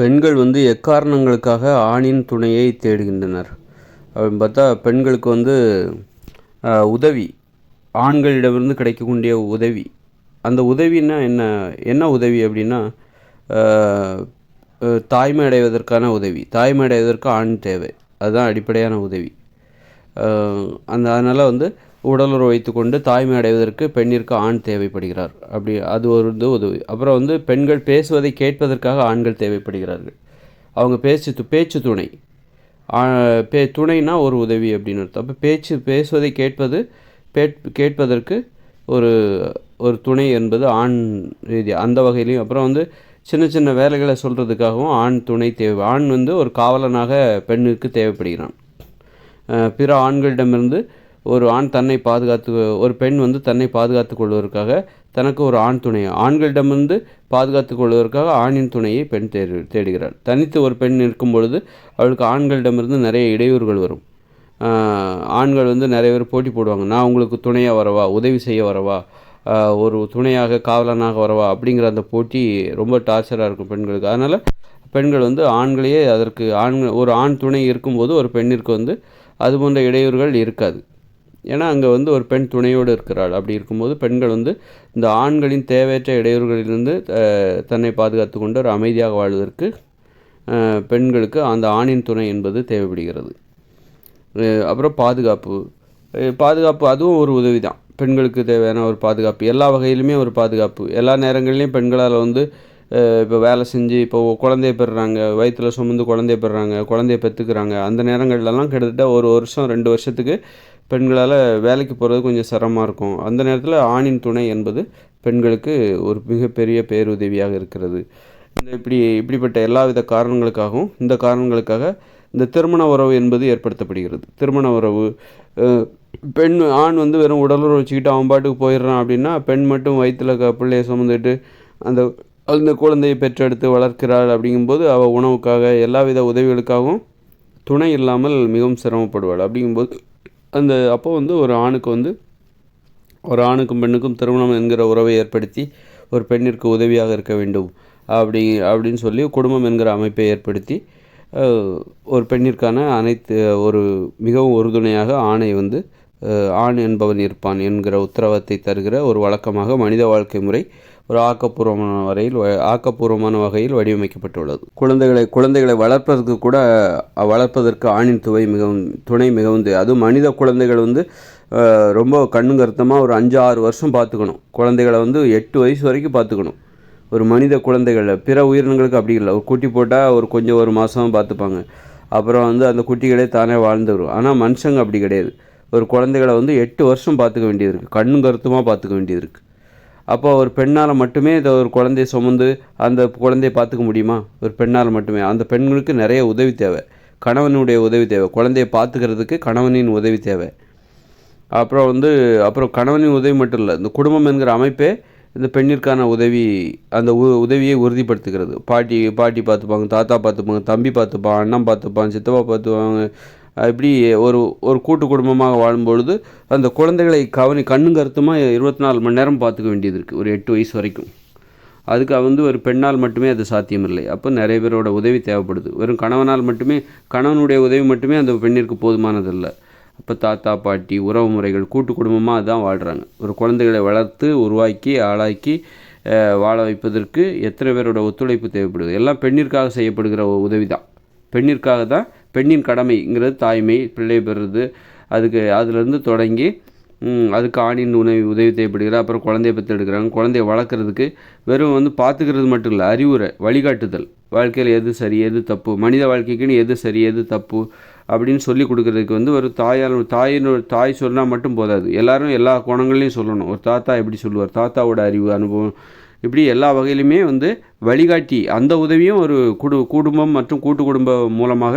பெண்கள் வந்து எக்காரணங்களுக்காக ஆணின் துணையை தேடுகின்றனர். அப்படின்னு பார்த்தா பெண்களுக்கு வந்து உதவி. ஆண்களிடமிருந்து கிடைக்கக்கூடிய உதவி. அந்த உதவின்னா என்ன என்ன உதவி அப்படின்னா தாய்மை அடைவதற்கான உதவி. தாய்மை அடைவதற்கு ஆண் தேவை. அதுதான் அடிப்படையான உதவி. அந்த அதனால் வந்து உடலுறவு வைத்துக்கொண்டு தாய்மை அடைவதற்கு பெண்ணிற்கு ஆண் தேவைப்படுகிறார். அப்படி அது ஒரு இது உதவி. அப்புறம் வந்து பெண்கள் பேசுவதை கேட்பதற்காக ஆண்கள் தேவைப்படுகிறார்கள். அவங்க பேச்சு து- பேச்சு துணை. ஆ, பே துணைனா ஒரு உதவி அப்படின்னு அர்த்தம். அப்போ பேச்சு பேசுவதை கேட்பது பேட் கேட்பதற்கு ஒரு ஒரு துணை என்பது ஆண் ரீதி அந்த வகையிலையும் அப்புறம் வந்து சின்ன சின்ன வேலைகளை சொல்கிறதுக்காகவும் ஆண் துணை தேவை. ஆண் வந்து ஒரு காவலனாக பெண்ணுக்கு தேவைப்படுகிறான். பிற ஆண்களிடமிருந்து ஒரு ஆண் தன்னை பாதுகாத்து ஒரு பெண் வந்து தன்னை பாதுகாத்துக் கொள்வதற்காக தனக்கு ஒரு ஆண் துணை. ஆண்களிடமிருந்து பாதுகாத்துக் கொள்வதற்காக ஆணின் துணையை பெண் தேடு தேடுகிறாள். தனித்து ஒரு பெண் இருக்கும் பொழுது அவளுக்கு ஆண்களிடமிருந்து நிறைய இடையூறுகள் வரும். ஆண்கள் வந்து நிறைய பேர் போட்டி போடுவாங்க. நான் உங்களுக்கு துணையாக வரவா? உதவி செய்ய வரவா? ஒரு துணையாக காவலனாக வரவா? அப்படிங்கிற அந்த போட்டி ரொம்ப டார்ச்சராக இருக்கும் பெண்களுக்கு. அதனால் பெண்கள் வந்து ஆண்களையே அதற்கு ஆண்கள் ஒரு ஆண் துணை இருக்கும்போது ஒரு பெண்ணிற்கு வந்து அது போன்ற இடையூறுகள் இருக்காது. ஏன்னா அங்கே வந்து ஒரு பெண் துணையோடு இருக்கிறாள். அப்படி இருக்கும்போது பெண்கள் வந்து இந்த ஆண்களின் தேவையற்ற இடையூறுகளிலிருந்து தன்னை பாதுகாத்து கொண்டு ஒரு அமைதியாக வாழ்வதற்கு பெண்களுக்கு அந்த ஆணின் துணை என்பது தேவைப்படுகிறது. அப்புறம் பாதுகாப்பு. பாதுகாப்பு அதுவும் ஒரு உதவி தான் பெண்களுக்கு தேவையான ஒரு பாதுகாப்பு. எல்லா வகையிலுமே ஒரு பாதுகாப்பு. எல்லா நேரங்கள்லேயும் பெண்களால் வந்து இப்போ வேலை செஞ்சு இப்போ குழந்தைய பெறுறாங்க வயிற்றில் சுமந்து குழந்தைய பெறுறாங்க குழந்தைய பெற்றுக்கிறாங்க அந்த நேரங்கள்லலாம் கிட்டத்தட்ட ஒரு வருஷம் ரெண்டு வருஷத்துக்கு பெண்களால் வேலைக்கு போகிறது கொஞ்சம் சிரமமாக இருக்கும். அந்த நேரத்தில் ஆணின் துணை என்பது பெண்களுக்கு ஒரு மிகப்பெரிய பேருதவியாக இருக்கிறது. இந்த இப்படி இப்படிப்பட்ட எல்லாவித காரணங்களுக்காகவும் இந்த காரணங்களுக்காக இந்த திருமண உறவு என்பது ஏற்படுத்தப்படுகிறது. திருமண உறவு பெண் ஆண் வந்து வெறும் உடலுறவு வச்சுக்கிட்டு அவன் பாட்டுக்கு போயிடுறான் அப்படின்னா பெண் மட்டும் வயிற்றில் க பிள்ளையை சுமந்துட்டு அந்த அந்த குழந்தையை பெற்றெடுத்து வளர்க்கிறாள் அப்படிங்கும்போது அவள் உணவுக்காக எல்லாவித உதவிகளுக்காகவும் துணை இல்லாமல் மிகவும் சிரமப்படுவாள். அப்படிங்கும்போது அந்த அப்போ வந்து ஒரு ஆணுக்கு வந்து ஒரு ஆணுக்கும் பெண்ணுக்கும் திருமணம் என்கிற உறவை ஏற்படுத்தி ஒரு பெண்ணிற்கு உதவியாக இருக்க வேண்டும். அப்படி அப்படின்னு சொல்லி குடும்பம் என்கிற அமைப்பை ஏற்படுத்தி ஒரு பெண்ணிற்கான அனைத்து ஒரு மிகவும் உறுதுணையாக ஆணை வந்து ஆண் என்பவன் இருப்பான் என்கிற உத்தரவத்தை தருகிற ஒரு வழக்கமாக மனித வாழ்க்கை முறை ஒரு ஆக்கப்பூர்வமான வரையில் ஆக்கப்பூர்வமான வகையில் வடிவமைக்கப்பட்டுள்ளது. குழந்தைகளை குழந்தைகளை வளர்ப்பதற்கு கூட வளர்ப்பதற்கு ஆணின் துவை மிகவும் துணை மிகவும் அதுவும் மனித குழந்தைகள் வந்து ரொம்ப கண்ணுங்கருத்தமாக ஒரு அஞ்சு ஆறு வருஷம் பார்த்துக்கணும். குழந்தைகளை வந்து எட்டு வயசு வரைக்கும் பார்த்துக்கணும். ஒரு மனித குழந்தைகள் பிற உயிரினங்களுக்கு அப்படி இல்லை. ஒரு குட்டி போட்டால் ஒரு கொஞ்சம் ஒரு மாதம் பார்த்துப்பாங்க. அப்புறம் வந்து அந்த குட்டிகளே தானே வாழ்ந்து வரும் ஆனால் மனுஷங்க அப்படி கிடையாது. ஒரு குழந்தைகளை வந்து எட்டு வருஷம் பார்த்துக்க வேண்டியது இருக்குது கண்ணும் கருத்துமாக பார்த்துக்க வேண்டியது இருக்குது அப்போ ஒரு பெண்ணால் மட்டுமே இதை ஒரு குழந்தைய சுமந்து அந்த குழந்தைய பார்த்துக்க முடியுமா? ஒரு பெண்ணால் மட்டுமே. அந்த பெண்களுக்கு நிறைய உதவி தேவை. கணவனுடைய உதவி தேவை. குழந்தைய பார்த்துக்கிறதுக்கு கணவனின் உதவி தேவை. அப்புறம் வந்து அப்புறம் கணவனின் உதவி மட்டும் இல்லை. இந்த குடும்பம் என்கிற அமைப்பே இந்த பெண்ணிற்கான உதவி அந்த உ உதவியை உறுதிப்படுத்துகிறது. பாட்டி பாட்டி பார்த்துப்பாங்க தாத்தா பார்த்துப்பாங்க தம்பி பார்த்துப்பான் அண்ணன் பார்த்துப்பான் சித்தப்பா பார்த்துப்பாங்க இப்படி ஒரு ஒரு கூட்டு குடும்பமாக வாழும்பொழுது அந்த குழந்தைகளை கவனி கண்ணும் கருத்துமாக இருபத்தி நாலு மணி நேரம் பார்த்துக்க வேண்டியது இருக்குது ஒரு எட்டு வயசு வரைக்கும். அதுக்கு வந்து ஒரு பெண்ணால் மட்டுமே அது சாத்தியமில்லை. அப்போ நிறைய பேரோட உதவி தேவைப்படுது. வெறும் கணவனால் மட்டுமே கணவனுடைய உதவி மட்டுமே அந்த பெண்ணிற்கு போதுமானதல்ல. அப்போ தாத்தா பாட்டி உறவு முறைகள் கூட்டு குடும்பமாக தான் வாழ்கிறாங்க ஒரு குழந்தைகளை வளர்த்து உருவாக்கி ஆளாக்கி வாழ வைப்பதற்கு எத்தனை பேரோட ஒத்துழைப்பு தேவைப்படுது. எல்லாம் பெண்ணிற்காக செய்யப்படுகிற ஒரு உதவி தான் பெண்ணிற்காக தான் பெண்ணின் கடமைங்கிறது தாய்மை பிள்ளை பெறுறது. அதுக்கு அதுலேருந்து தொடங்கி அதுக்கு ஆணின் உணவு உதவி தேவைப்படுகிறது அப்புறம் குழந்தைய பற்றி எடுக்கிறாங்க. குழந்தைய வளர்க்குறதுக்கு வெறும் வந்து பார்த்துக்கிறது மட்டும் இல்லை அறிவுரை வழிகாட்டுதல். வாழ்க்கையில் எது சரி எது தப்பு மனித வாழ்க்கைக்குன்னு எது சரி எது தப்பு அப்படின்னு சொல்லி கொடுக்குறதுக்கு வந்து ஒரு தாயால் தாயினோட தாய் சொன்னால் மட்டும் போதாது. எல்லாரும் எல்லா கோணங்கள்லையும் சொல்லணும். ஒரு தாத்தா எப்படி சொல்லுவார்? தாத்தாவோட அறிவு அனுபவம் இப்படி எல்லா வகையிலுமே வந்து வழிகாட்டி அந்த உதவியும் ஒரு குடு குடும்பம் மற்றும் கூட்டு குடும்பம் மூலமாக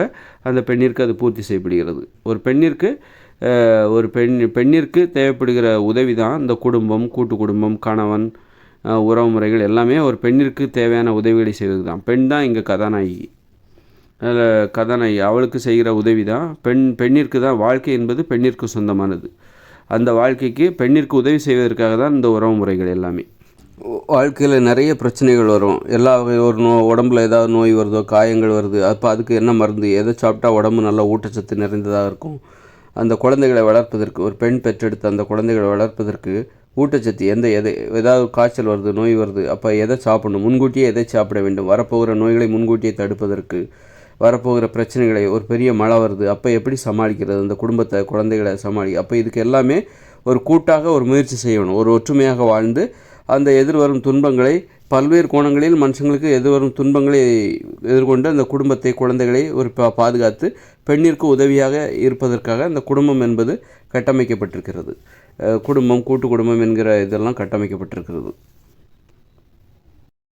அந்த பெண்ணிற்கு அது பூர்த்தி செய்யப்படுகிறது. ஒரு பெண்ணிற்கு ஒரு பெண் பெண்ணிற்கு தேவைப்படுகிற உதவி தான் இந்த குடும்பம் கூட்டு குடும்பம் கணவன் உறவு முறைகள் எல்லாமே ஒரு பெண்ணிற்கு தேவையான உதவிகளை செய்வது தான் பெண் தான் இங்கே கதாநாயகி. அதில் கதாநாயகி அவளுக்கு செய்கிற உதவி தான் பெண் பெண்ணிற்கு தான் வாழ்க்கை என்பது பெண்ணிற்கு சொந்தமானது. அந்த வாழ்க்கைக்கு பெண்ணிற்கு உதவி செய்வதற்காக தான் இந்த உறவு முறைகள் எல்லாமே. வாழ்க்கையில் நிறைய பிரச்சனைகள் வரும். எல்லா வகை ஒரு நோ உடம்புல ஏதாவது நோய் வருதோ காயங்கள் வருது அப்போ அதுக்கு என்ன மருந்து எதை சாப்பிட்டா உடம்பு நல்லா ஊட்டச்சத்து நிறைந்ததாக இருக்கும்? அந்த குழந்தைகளை வளர்ப்பதற்கு ஒரு பெண் பெற்றெடுத்த அந்த குழந்தைகளை வளர்ப்பதற்கு ஊட்டச்சத்து எந்த எதை ஏதாவது காய்ச்சல் வருது நோய் வருது அப்போ எதை சாப்பிடணும்? முன்கூட்டியே எதை சாப்பிட வேண்டும்? வரப்போகிற நோய்களை முன்கூட்டியே தடுப்பதற்கு வரப்போகிற பிரச்சனைகளை ஒரு பெரிய மழை வருது அப்போ எப்படி சமாளிக்கிறது? அந்த குடும்பத்தை குழந்தைகளை சமாளி அப்போ இதுக்கு எல்லாமே ஒரு கூட்டாக ஒரு முயற்சி செய்யணும். ஒரு ஒற்றுமையாக வாழ்ந்து அந்த எதிர்வரும் துன்பங்களை பல்வேறு கோணங்களில் மனுஷங்களுக்கு எதிர்வரும் துன்பங்களை எதிர்கொண்டு அந்த குடும்பத்தை குழந்தைகளை ஒரு பா பாதுகாத்து பெண்ணிற்கு உதவியாக இருப்பதற்காக அந்த குடும்பம் என்பது கட்டமைக்கப்பட்டிருக்கிறது. குடும்பம் கூட்டு குடும்பம் என்கிற இதெல்லாம் கட்டமைக்கப்பட்டிருக்கிறது.